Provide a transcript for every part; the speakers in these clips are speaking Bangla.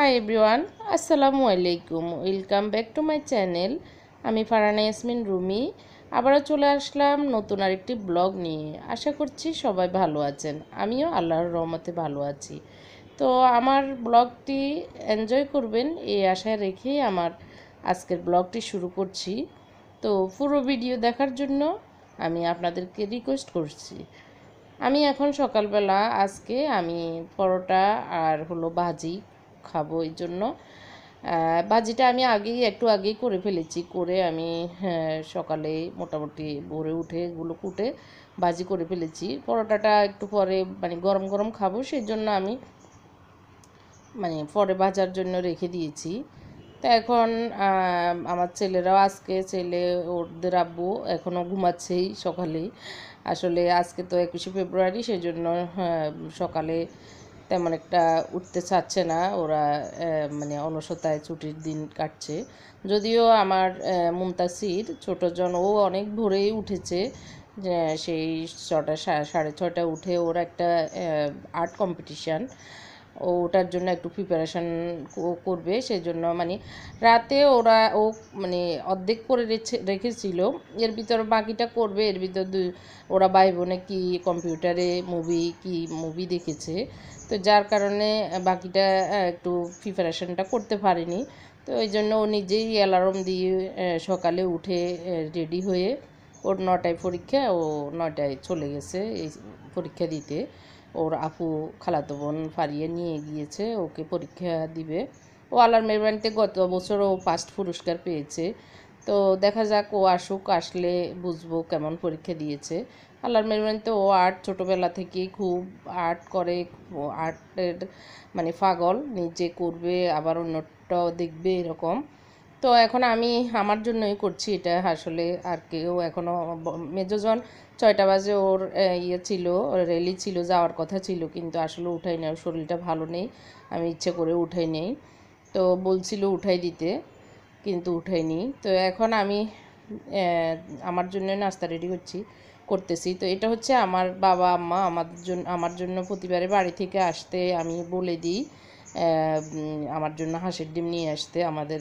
হাই এভরিওয়ান আসসালামু আলাইকুম welcome back to my channel আমি ফারানা ইয়াসমিন রুমি। আবারও চলে আসলাম নতুন আরেকটি ব্লগ নিয়ে। আশা করছি সবাই ভালো আছেন। আমিও আল্লাহর রহমতে ভালো আছি। তো আমার ব্লগটি এনজয় করবেন এই আশায় রেখেই আমার আজকের ব্লগটি শুরু করছি। তো পুরো ভিডিও দেখার জন্য আমি আপনাদেরকে রিকোয়েস্ট করছি। আমি এখন সকালবেলা আজকে আমি পরোটা আর হলো ভাজি খাব এই জন্য। ভাজিটা আমি আগেই একটু আগেই করে ফেলেছি করে আমি হ্যাঁ, সকালে মোটামুটি ভোরে উঠে এগুলো কুটে ভাজি করে ফেলেছি। পরোটাটা একটু পরে মানে গরম গরম খাব সেই জন্য আমি মানে পরে ভাজার জন্য রেখে দিয়েছি। তো এখন আমার ছেলেরাও আজকে ছেলে ওদের আব্বু এখনও ঘুমাচ্ছেই সকালেই। আসলে আজকে তো একুশে ফেব্রুয়ারি সেই জন্য হ্যাঁ, সকালে তেমন একটা উঠতে চাচ্ছে না। ওরা মানে অলসতায় ছুটির দিন কাটছে। যদিও আমার মুমতাসির ছোটোজন ও অনেক ভোরেই উঠেছে। সেই ছটা সাড়ে ছটা উঠে ওর একটা আর্ট কম্পিটিশান। ওটার জন্য একটু প্রিপারেশান করবে সেই জন্য মানে রাতে ওরা, ও মানে অর্ধেক করে রেখেছিল, এর ভিতর বাকিটা করবে, এর ভিতর ওরা ভাই বোনে কি কম্পিউটারে মুভি কি মুভি দেখেছে, তো যার কারণে বাকিটা একটু প্রিপারেশানটা করতে পারেনি, তো ওই জন্য ও নিজেই অ্যালার্ম দিয়ে সকালে উঠে রেডি হয়ে ওর নটায় পরীক্ষা, ও নটায় চলে গেছে এই পরীক্ষা দিতে। ওর আপু খালাতো বোন ফারিয়ে নিয়ে গিয়েছে, ওকে পরীক্ষা দিবে। ও আল্লাহর মেহরবানিতে গত বছর ও ফার্স্ট পুরস্কার পেয়েছে। তো দেখা যাক ও আসুক, আসলে বুঝব কেমন পরীক্ষা দিয়েছে। আল্লাহর মেহরবানিতে ও আর্ট ছোটোবেলা থেকেই খুব আর্ট করে আর্টের মানে পাগল, নিজে করবে, আবার অন্যটাও দেখবে এরকম। তো এখন আমি আমার জন্যই করছি এটা আসলে। আর কেউ এখনও মেজোজন ছয়টা বাজে ওর ইয়ে ছিল রেলি ছিল, যাওয়ার কথা ছিল, কিন্তু আসলে উঠাই ওর শরীরটা ভালো নেই, আমি ইচ্ছে করে উঠাই নেই। তো বলছিল উঠাই দিতে, কিন্তু উঠাইনি তো এখন আমি আমার জন্য নাস্তা রেডি করছি, করতেছি। তো এটা হচ্ছে আমার বাবা আম্মা আমার জন্য আমার জন্য প্রতিবারে বাড়ি থেকে আসতে আমি বলে দিই। আমার জন্য হাঁসের ডিম নিয়ে আসতে। আমাদের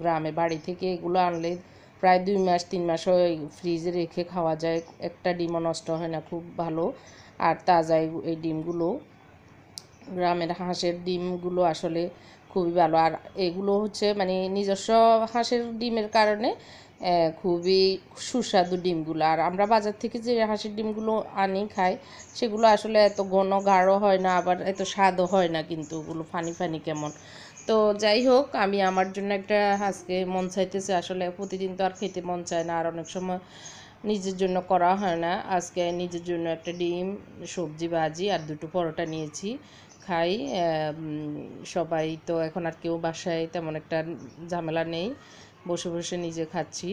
গ্রামে বাড়ি থেকে এগুলো আনলে প্রায় দুই মাস, তিন মাস ফ্রিজে রেখে খাওয়া যায়। একটা ডিমও নষ্ট হয় না, খুব ভালো। আর তাজা এই ডিমগুলো, গ্রামের হাঁসের ডিমগুলো আসলে খুবই ভালো। আর এগুলো হচ্ছে মানে নিজস্ব হাঁসের ডিমের কারণে খুবই সুস্বাদু ডিমগুলো। আর আমরা বাজার থেকে যে হাঁসের ডিমগুলো আনি, খাই, সেগুলো আসলে এত ঘন গাঢ় হয় না, আবার এত স্বাদও হয় না কিন্তু ওগুলো ফানি ফানি কেমন। তো যাই হোক, আমি আমার জন্য একটা আজকে মন চাইতেছে। আসলে প্রতিদিন তো আর খেতে মন চায় না, আর অনেক সময় নিজের জন্য করা হয় না। আজকে নিজের জন্য একটা ডিম, সবজি, ভাজি আর দুটো পরোটা নিয়েছি। খাই সবাই তো এখন আর কেউ বাসায় তেমন একটা ঝামেলা নেই। বসে বসে নিজে খাচ্ছি।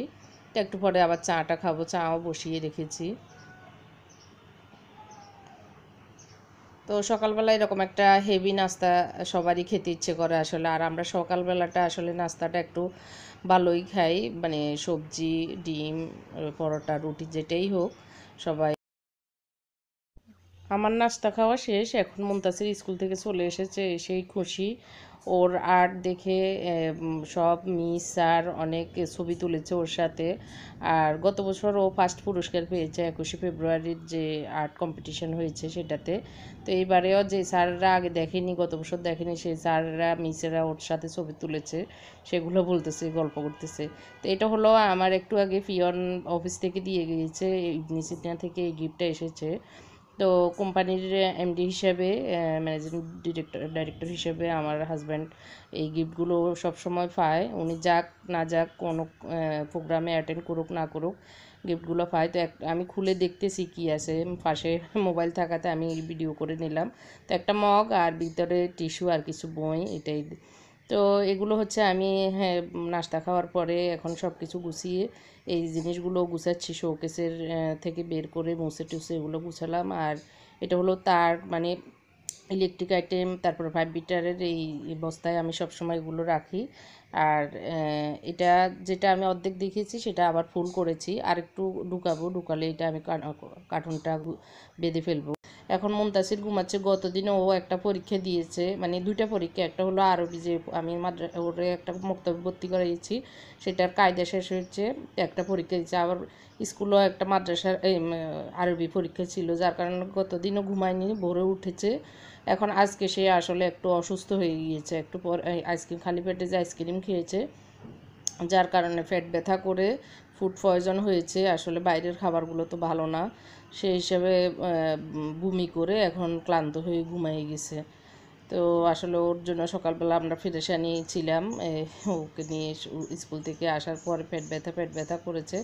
একটু পরে আবার চাটা খাব, চাও বসিয়ে রেখেছি। তো সকালবেলা এরকম একটা হেভি নাস্তা সবারই খেতে ইচ্ছে করে আসলে। আর আমরা সকালবেলাটা আসলে নাস্তাটা একটু ভালোই খাই। মানে সবজি, ডিম, পরোটা, রুটি, যেটাই হোক, সবাই আমার নাস্তা খাওয়া শেষ, এখন মুমতাসির স্কুল থেকে চলে এসেছে, এসেই খুশি। ওর আর্ট দেখে সব মিস স্যার অনেক ছবি তুলেছে ওর সাথে। আর গত বছর ও ফার্স্ট পুরস্কার পেয়েছে একুশে ফেব্রুয়ারির যে আর্ট কম্পিটিশন হয়েছে সেটাতে। তো এইবারেও যে স্যাররা আগে দেখেনি, গত বছর দেখেনি, সেই স্যাররা, মিসেরা ওর সাথে ছবি তুলেছে, সেগুলো বলতেছে, গল্প করতেছে। তো এটা হলো আমার একটু আগে ফিয়ন অফিস থেকে দিয়ে গিয়েছে ইগনিসিটিয়া থেকে এই গিফটটা এসেছে। তো কোম্পানির এমডি হিসাবে ম্যানেজিং ডিরেক্টর ডাইরেক্টর হিসেবে আমার হাজব্যান্ড এই গিফটগুলো সবসময় পায়। উনি যাক, না যাক, কোনো প্রোগ্রামে অ্যাটেন্ড করুক, না করুক গিফটগুলো পায়। তো আমি খুলে দেখতেছি কী আছে। পাশে মোবাইল থাকাতে আমি ভিডিও করে নিলাম। তো একটা মগ আর ভিতরে টিস্যু আর কিছু বই, এটাই তো এগুলো হচ্ছে আমি হ্যাঁ নাস্তা খাওয়ার পরে এখন সব কিছু গুছিয়ে এই জিনিসগুলো গুছাচ্ছি শোকেসের থেকে বের করে মুছে টুসে এগুলো গুছালাম। আর এটা হলো তার মানে ইলেকট্রিক আইটেম তারপর ফাইভ বিটারের এই বস্তায় আমি সবসময় এগুলো রাখি। আর এটা যেটা আমি অর্ধেক দেখেছি সেটা আবার ফুল করেছি। আর একটু ঢুকাবো, ঢুকালে এটা আমি কার্টুনটা বেঁধে ফেলব। এখন মুমতাসির ঘুমাচ্ছে গতদিন ও একটা পরীক্ষা দিয়েছে মানে দুইটা পরীক্ষা, একটা হলো আরবি যে আমি মাদ্রা ওরে একটা মক্তব্য ভর্তি করাইছি, সেটার কায়দা শেষ হয়েছে, একটা পরীক্ষা দিয়েছে, আবার স্কুলেও একটা মাদ্রাসার আরবি পরীক্ষা ছিল, যার কারণে গতদিনও ঘুমায়নি, ভোরে উঠেছে, এখন আজকে সে আসলে একটু অসুস্থ হয়ে গিয়েছে, একটু পর আইসক্রিম খালি পেটে যে আইসক্রিম খেয়েছে, যার কারণে পেট ব্যথা করে, ফুড পয়জন হয়েছে, আসলে বাইরের খাবারগুলো তো ভালো না সেই হিসাবে বমি করে এখন ক্লান্ত হয়ে ঘুমিয়ে গেছে। তো আসলে ওর জন্য সকালবেলা আমরা ফিরেশানি ছিলাম। ওকে নিয়ে স্কুল থেকে আসার পরে পেট ব্যথা পেট ব্যথা করেছে।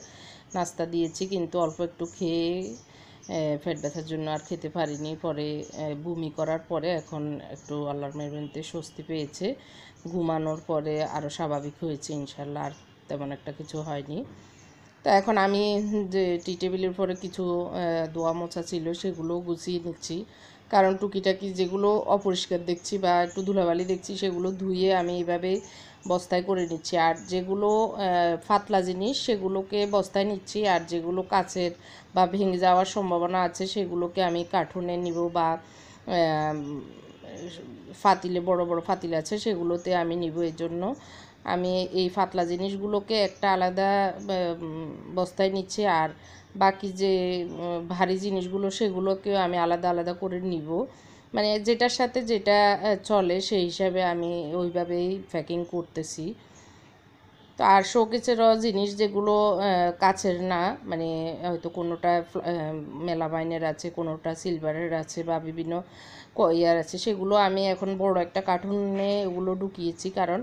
নাস্তা দিয়েছি কিন্তু অল্প একটু খেয়ে পেট ব্যথার জন্য আর খেতে পারিনি। পরে বমি করার পরে এখন একটু আল্লাহর মেহরবানিতে স্বস্তি পেয়েছে। ঘুমানোর পরে আরও স্বাভাবিক হয়েছে ইনশাল্লাহ, আর তেমন একটা কিছু হয়নি। তো এখন আমি যে টি টেবিলের উপরে কিছু দোয়া মোছা ছিল সেগুলো গুছিয়ে নিচ্ছি। কারণ টুকিটাকি যেগুলো অপরিষ্কার দেখছি বা একটু ধুলাবালি দেখছি সেগুলো ধুয়ে আমি এইভাবে বস্তায় করে নিচ্ছি। আর যেগুলো ফাতলা জিনিস সেগুলোকে বস্তায় নিচ্ছি। আর যেগুলো কাছের বা ভেঙে যাওয়ার সম্ভাবনা আছে সেগুলোকে আমি কার্টুনে নিব বা ফাতিলে, বড় বড় ফাতিল আছে সেগুলোতে আমি নিব। এর জন্য আমি এই ফাতলা জিনিসগুলোকে একটা আলাদা বস্তায় নিচ্ছি আর বাকি যে ভারী জিনিসগুলো সেগুলোকেও আমি আলাদা আলাদা করে নিব। মানে যেটার সাথে যেটা চলে সেই হিসাবে আমি ওইভাবেই প্যাকিং করতেছি। তো আর শোকেসেরও জিনিস যেগুলো কাছের না মানে হয়তো কোনোটা মেলামাইনের আছে, কোনোটা সিলভারের আছে বা বিভিন্ন ইয়ার আছে, সেগুলো আমি এখন বড় একটা কার্টুনে ওগুলো ঢুকিয়েছি। কারণ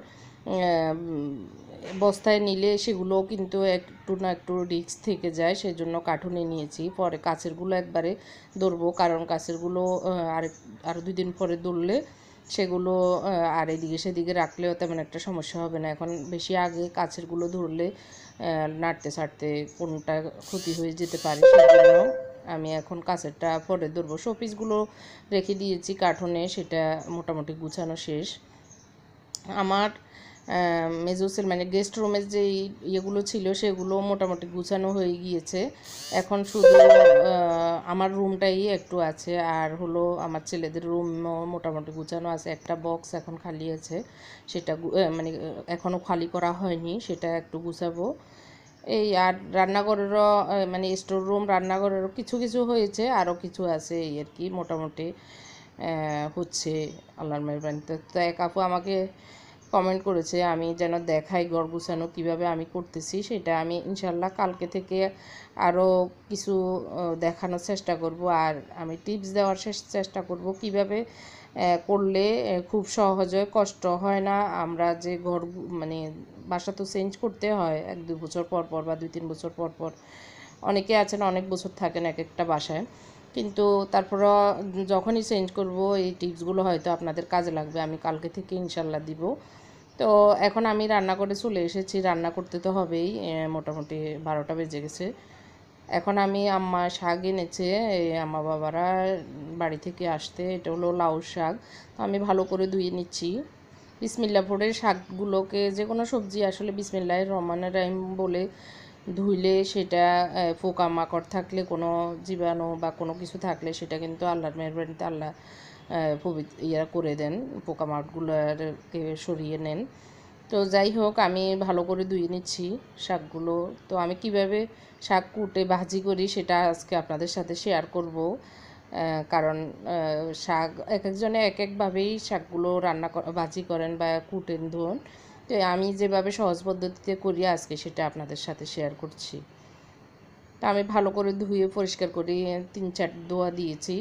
বস্তায় নিলে সেগুলো কিন্তু একটু না একটু রিস্ক থেকে যায় সেই জন্য কার্টুনে নিয়েছি। পরে কাছেরগুলো একবারে ধরবো, কারণ কাছেরগুলো আরেক আরও দুই দিন পরে ধরলে সেগুলো আর এদিকে সেদিকে রাখলেও তেমন একটা সমস্যা হবে না। এখন বেশি আগে কাছেরগুলো ধরলে নাড়তে ছাড়তে কোনটা ক্ষতি হয়ে যেতে পারে, সেজন্য আমি এখন কাছেরটা পরে ধরবো। শোপিসগুলো রেখে দিয়েছি কার্টুনে, সেটা মোটামুটি গুছানো শেষ। আমার মেজোসেল মানে গেস্ট রুমের যে ইয়েগুলো ছিল, সেগুলো মোটামুটি গুছানো হয়ে গিয়েছে। এখন শুধু আমার রুমটাই একটু আছে, আর হলো আমার ছেলেদের রুমও মোটামুটি গুছানো আছে। একটা বক্স এখন খালি আছে, সেটা মানে এখনও খালি করা হয়নি, সেটা একটু গুছাবো। এই আর রান্নাঘরেরও মানে স্টোর রুম রান্নাঘরেরও কিছু কিছু হয়েছে, আরও কিছু আছে এই আর কি, মোটামুটি হচ্ছে, আল্লাহর মেহরবানিতে তো এক আপু আমাকে কমেন্ট করেছে, আমি যেন দেখাই ঘর গুছানো, কীভাবে আমি করতেছি সেটা আমি ইনশাল্লাহ কালকে থেকে আরও কিছু দেখানোর চেষ্টা করব। আর আমি টিপস দেওয়ার চেষ্টা করব কীভাবে করলে খুব সহজ হয় কষ্ট হয় না। আমরা যে ঘর মানে বাসা তো চেঞ্জ করতে হয় এক দুই বছর পর পর বা দুই তিন বছর পর পর। অনেকে আছেন, অনেক বছর থাকেন এক একটা বাসায়। কিন্তু তারপর যখনই চেঞ্জ করব, এই টিপসগুলো হয়তো আপনাদের কাজে লাগবে, আমি কালকে থেকে ইনশাল্লাহ দিব। তো এখন আমি রান্না করে চলে এসেছি, রান্না করতে তো হবেই মোটামুটি বারোটা বেজে গেছে। এখন আমি আম্মা শাক এনেছে আম্মা বাবারা বাড়ি থেকে আসতে, এটা হলো লাউ শাক। তো আমি ভালো করে ধুয়ে নিচ্ছি। বিসমিল্লা পরে শাকগুলোকে যে কোনো সবজি আসলে বিসমিল্লাহ রহমানের রাহিম বলে ধুইলে সেটা আহ, পোকামাকড় থাকলে কোনো জীবাণু বা কোনো কিছু থাকলে সেটা কিন্তু আল্লাহর মেহরবানিতে আল্লাহ পবিত্র ইয়া করে দেন পোকামাকড়গুলোকে সরিয়ে নেন। তো যাই হোক আমি ভালো করে ধুয়ে নিচ্ছি শাকগুলো। তো আমি কীভাবে শাক কুটে ভাজি করি সেটা আজকে আপনাদের সাথে শেয়ার করব। কারণ শাক এক একজনে এক একভাবেই শাকগুলো রান্না ভাজি করেন বা কুটেন ধরুন। তো আমি যেভাবে সহজ পদ্ধতিতে করি আজকে সেটা আপনাদের সাথে শেয়ার করছি। তা আমি ভালো করে ধুয়ে পরিষ্কার করে তিন চার ধোয়া দিয়েছি।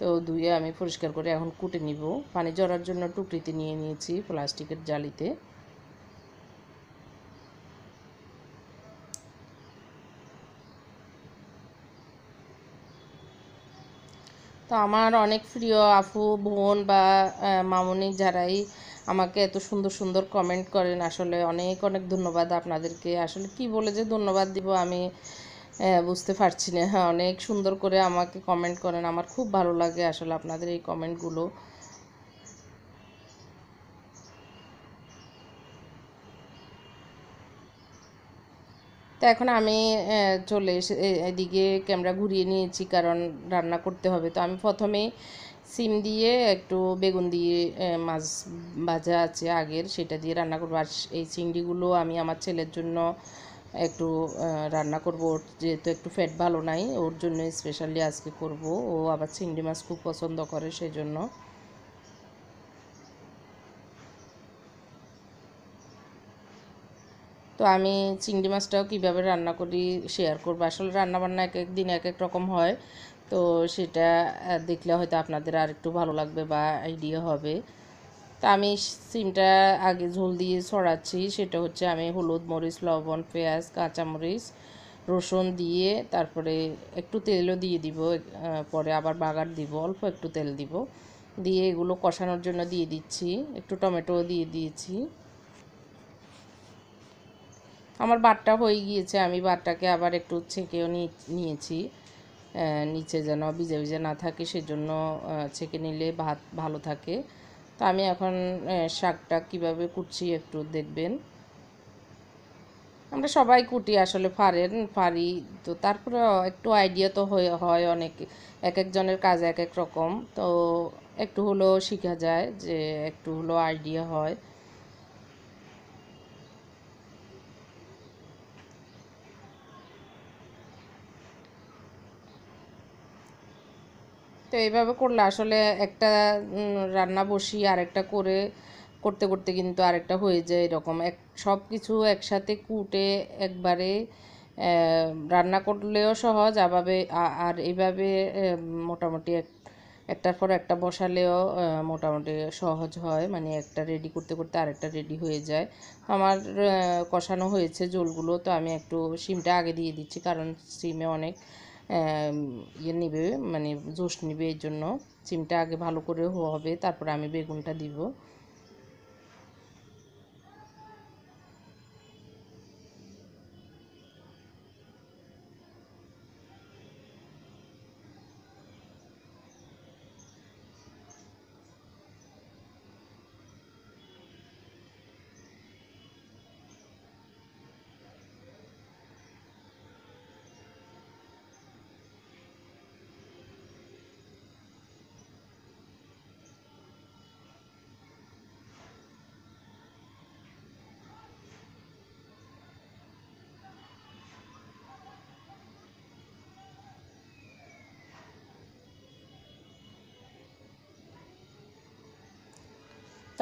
তো ধুয়ে আমি পরিষ্কার করে এখন কুটে নিব। পানি জড়ার জন্য টুকরিতে নিয়ে নিয়েছি প্লাস্টিকের জালিতে। তো আমার অনেক প্রিয় আফু বোন বা মামনি যারাই আমাকে এত সুন্দর সুন্দর কমেন্ট করেন। আসলে অনেক অনেক ধন্যবাদ আপনাদেরকে। আসলে কি বলে যে ধন্যবাদ দিব আমি বুঝতে পারছি না। হ্যাঁ অনেক সুন্দর করে আমাকে কমেন্ট করেন। আমার খুব ভালো লাগে আসলে আপনাদের এই কমেন্টগুলো তো এখন আমি চলে এসে এদিকে ক্যামেরা ঘুরিয়ে নিয়েছি, কারণ রান্না করতে হবে। তো আমি প্রথমে সিম দিয়ে, একটু বেগুন দিয়ে মাছ ভাজা আছে আগের, সেটা দিয়ে রান্না করব। আর এই চিংড়িগুলো আমি আমার ছেলের জন্য একটু রান্না করব। ওর যেহেতু একটু ফ্যাট ভালো নাই, ওর জন্য স্পেশালি আজকে করব। ও আবার চিংড়ি মাছ খুব পছন্দ করে সেই জন্য তো আমি চিংড়ি মাছটাও কীভাবে রান্না করি শেয়ার করব। আসলে রান্নাবান্না এক এক দিন এক এক রকম হয়। তো সেটা দেখলে হয়তো আপনাদের আর একটু ভালো লাগবে বা আইডিয়া হবে। তা আমি সিমটা আগে ঝোল দিয়ে ছড়াচ্ছি, সেটা হচ্ছে আমি হলুদ মরিচ, লবণ, পেঁয়াজ, কাঁচামরিচ, রসুন দিয়ে তারপরে একটু তেলও দিয়ে দিব পরে আবার বাগার দিব, অল্প একটু তেল দিব। দিয়ে এগুলো কষানোর জন্য দিয়ে দিচ্ছি, একটু টমেটো দিয়ে দিয়েছি। আমার বাটটা হয়ে গিয়েছে, আমি বাটটাকে আবার একটু ছেঁকেও নিয়ে- নিয়েছি। নিচে যেন ভিজে ভিজে না থাকে, সেজন্য ছেঁকে নিলে ভাত ভালো থাকে। তো আমি এখন শাকটা কীভাবে কুটছি একটু দেখবেন। আমরা সবাই কুটি আসলে পারেন পারি তো তারপরে একটু আইডিয়া তো হয়ে, হয় অনেক, এক একজনের কাজ এক এক রকম। তো একটু হলেও শেখা যায় যে একটু হলেও আইডিয়া হয়। তো এইভাবে করলে আসলে একটা রান্না বসি আরেকটা করে করতে করতে কিন্তু আরেকটা হয়ে যায় এরকম। এক সব কিছু একসাথে কুটে একবারে রান্না করলেও সহজ আভাবে আর এইভাবে মোটামুটি এক, একটার পর একটা বসালেও মোটামুটি সহজ হয়। মানে একটা রেডি করতে করতে আরেকটা রেডি হয়ে যায়। আমার কষানো হয়েছে ঝোলগুলো, তো আমি একটু সিমটা আগে দিয়ে দিচ্ছি, কারণ সিমে অনেক ইয়ে নেবে মানে জোশ নেবে এর জন্য। সিমটা আগে ভালো করে হবে, তারপরে আমি বেগুনটা দিব।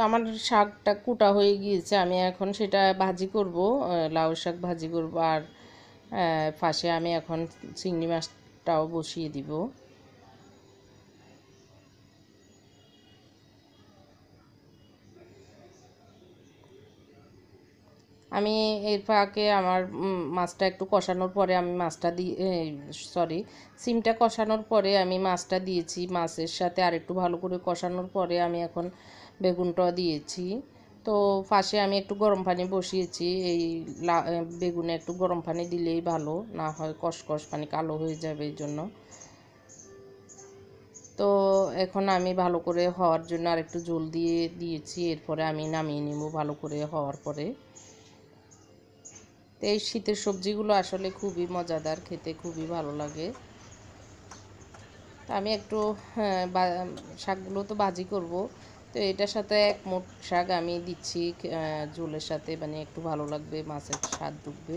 তো আমার শাকটা কুটা হয়ে গিয়েছে, আমি এখন সেটা ভাজি করব লাউ শাক ভাজি করব আর পাশে আমি এখন চিংড়ি মাছটাও বসিয়ে দিব। আমি এর ফাঁকে আমার মাছটা একটু কষানোর পরে আমি মাছটা দিয়ে সরি সিমটা কষানোর পরে আমি মাছটা দিয়েছি, মাছের সাথে আর একটু ভালো করে কষানোর পরে আমি এখন বেগুনটাও দিয়েছি। তো পাশে আমি একটু গরম পানি বসিয়েছি। এই বেগুনে একটু গরম পানি দিলেই ভালো না হয় কষকষ পানি কালো হয়ে যাবে এই জন্য। তো এখন আমি ভালো করে হওয়ার জন্য আর একটু জল দিয়ে দিয়েছি এরপরে আমি নামিয়ে নিব ভালো করে হওয়ার পরে। তো এই শীতের সবজিগুলো আসলে খুবই মজাদার খেতে খুবই ভালো লাগে। আমি একটু হ্যাঁ, শাকগুলো তো ভাজি করব। তো এটার সাথে এক মোট শাক আমি দিচ্ছি ঝোলের সাথে মানে একটু ভালো লাগবে, মাছের স্বাদ ঢুকবে।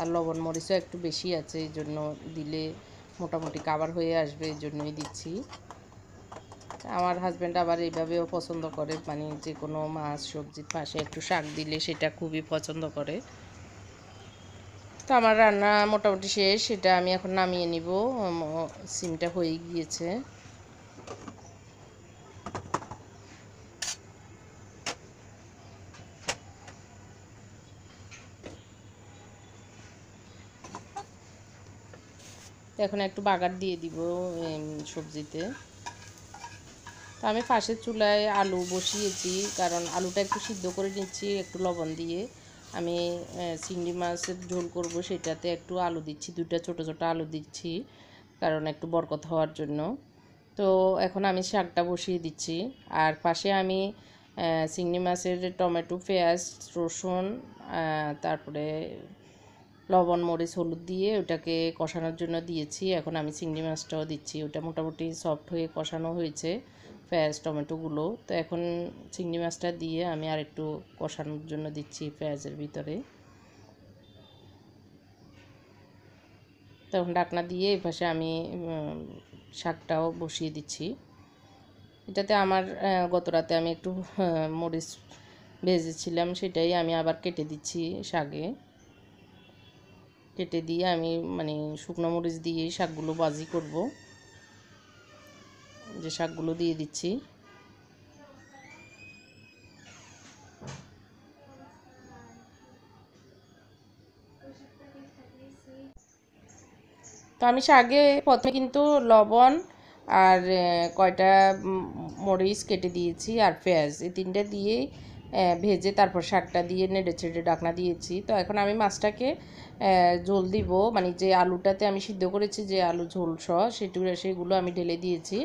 আর লবণ মরিচও একটু বেশি আছে, এই জন্য দিলে মোটামুটি কাবার হয়ে আসবে, এই জন্যই দিচ্ছি। আমার হাজব্যান্ড আবার এইভাবেও পছন্দ করে মানে যে কোনো মাছ সবজির পাশে একটু শাক দিলে সেটা খুবই পছন্দ করে। তো আমার রান্না মোটামুটি শেষ সেটা আমি এখন নামিয়ে নিব সিমটা হয়ে গিয়েছে। তো এখন একটু বাগার দিয়ে দিব সবজিতে। তো আমি পাশের চুলায় আলু বসিয়েছি, কারণ আলুটা একটু সিদ্ধ করে নিচ্ছি, একটু লবণ দিয়ে। আমি চিংড়ি মাছের ঝোল করব, সেটাতে একটু আলু দিচ্ছি, দুইটা ছোট ছোট আলু দিচ্ছি, কারণ একটু বরকত হওয়ার জন্য। তো এখন আমি শাকটা বসিয়ে দিচ্ছি, আর পাশে আমি চিংড়ি মাছের টমেটো, পেঁয়াজ, রসুন তারপরে লবণ, মরিচ, হলুদ দিয়ে ওটাকে কষানোর জন্য দিয়েছি। এখন আমি চিংড়ি মাছটাও দিচ্ছি। ওটা মোটামুটি সফট হয়ে কষানো হয়েছে, পেঁয়াজ, টমেটোগুলো। তো এখন চিংড়ি মাছটা দিয়ে আমি আর একটু কষানোর জন্য দিচ্ছি পেঁয়াজের ভিতরে। তখন ডাকনা দিয়ে এই পাশে আমি শাকটাও বসিয়ে দিচ্ছি। এটাতে আমার গত রাতে আমি একটু মরিচ ভেজেছিলাম, সেটাই আমি আবার কেটে দিচ্ছি শাকে। কেটে দিয়ে আমি মানে শুকনো মরিচ দিয়ে শাকগুলো বাজি করব। যে শাকগুলো দিয়ে দিচ্ছি। তো আমি শাকে প্রথমে কিন্তু লবণ আর কয়টা মরিচ কেটে দিয়েছি আর পেঁয়াজ। এই তিনটে দিয়েই ভেজে তারপর শাকটা দিয়ে নেড়ে ছেড়ে ডাকনা দিয়েছি। তো এখন আমি মাছটাকে ঝোল দিব। মানে যে আলুটাতে আমি সিদ্ধ করেছি, যে আলু ঝোল সহ সেটু, সেগুলো আমি ঢেলে দিয়েছি।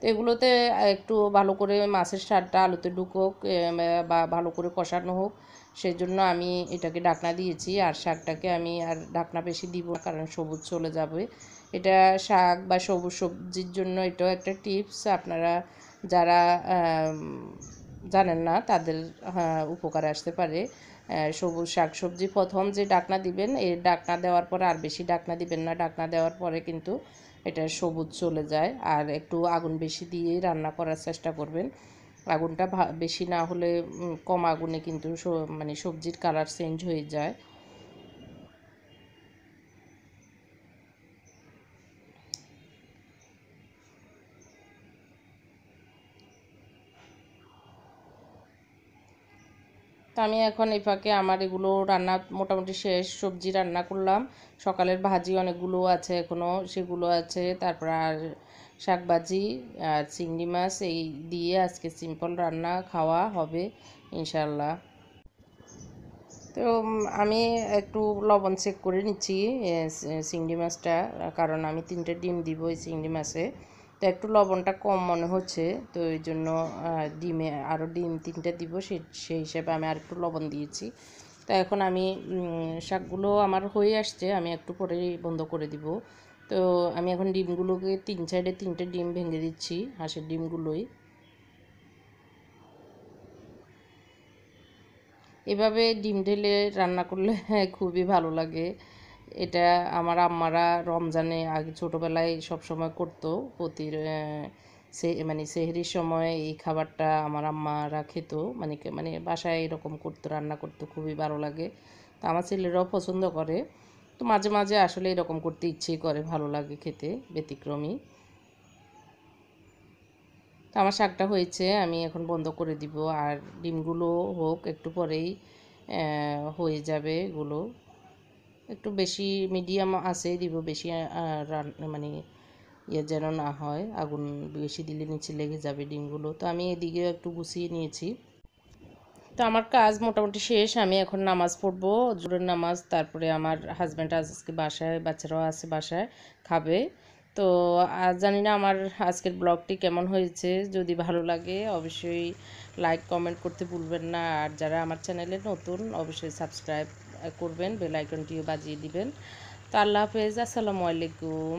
তো এগুলোতে একটু ভালো করে মাছের স্বাদটা আলুতে ঢুকুক বা ভালো করে কষানো হোক। সেই জন্য আমি এটাকে ডাকনা দিয়েছি। আর শাকটাকে আমি আর ডাকনা বেশি দিব কারণ সবুজ চলে যাবে। এটা শাক বা সবুজ সবজির জন্য এটাও একটা টিপস। আপনারা যারা জানেন না তাদের উপকার আসতে পারে। সবুজ শাক সবজি প্রথম যে ডাকনা দিবেন এই ডাকনা দেওয়ার পরে আর বেশি ডাকনা দিবেন না। ডাকনা দেওয়ার পরে কিন্তু এটা সবুজ চলে যায় আর একটু আগুন বেশি দিয়েই রান্না করার চেষ্টা করবেন। আগুনটা বেশি না হলে কম আগুনে কিন্তু মানে সবজির কালার চেঞ্জ হয়ে যায়। তো আমি এখন এই ফাঁকে আমার এগুলো রান্না মোটামুটি শেষ, সবজি রান্না করলাম। সকালের ভাজি অনেকগুলো আছে এখনও সেগুলো আছে। তারপর আর শাকভাজি আর চিংড়ি মাছ, এই দিয়ে আজকে সিম্পল রান্না, খাওয়া হবে ইনশাল্লাহ তো আমি একটু লবণ চেক করে নিচ্ছি চিংড়ি মাছটা, কারণ আমি তিনটে ডিম দিব এই চিংড়ি মাছে। তো একটু লবণটা কম মনে হচ্ছে, তো এই জন্য ডিমে আরও ডিম তিনটে দিব, সে, সেই হিসাবে আমি আর একটু লবণ দিয়েছি। তো এখন আমি শাকগুলো আমার হয়ে আসছে, আমি একটু পরেই বন্ধ করে দিব। তো আমি এখন ডিমগুলোকে তিন সাইডে তিনটে ডিম ভেঙে দিচ্ছি, হাঁসের ডিমগুলোই। এভাবে ডিম ঢেলে রান্না করলে খুবই ভালো লাগে। এটা আমার আম্মারা রমজানে আগে ছোটোবেলায় সবসময় করতো। প্রতি সে মানে সেহরির সময় এই খাবারটা আমার আম্মারা খেত। মানে মানে বাসায় এরকম করতো, রান্না করতো, খুবই ভালো লাগে। তো আমার ছেলেরাও পছন্দ করে। তো মাঝে মাঝে আসলে এরকম করতে ইচ্ছেই করে, ভালো লাগে খেতে, ব্যতিক্রমী। তো আমার শাকটা হয়েছে, আমি এখন বন্ধ করে দিব। আর ডিমগুলো হোক, একটু পরেই হয়ে যাবে এগুলো। একটু বেশি মিডিয়াম আছে, দিব বেশি মানে ইয়ে যেন না হয়, আগুন বেশি দিলে নিচে লেগে যাবে ডিমগুলো। তো আমি এদিকে একটু গুছিয়ে নিয়েছি। তো আমার কাজ মোটামুটি শেষ, আমি এখন নামাজ পড়ব জোরের নামাজ, তারপরে আমার হাজব্যান্ড আজকে বাসায়, বাচ্চারাও আছে বাসায়, খাবে। তো আর জানি না আমার আজকের ব্লগটি কেমন হয়েছে, যদি ভালো লাগে অবশ্যই লাইক কমেন্ট করতে ভুলবেন না। আর যারা আমার চ্যানেলে নতুন, অবশ্যই সাবস্ক্রাইব করবেন বেল আইকনটিও বাজিয়ে দিবেন। তো আল্লাহ হাফেজ আসসালামু আলাইকুম।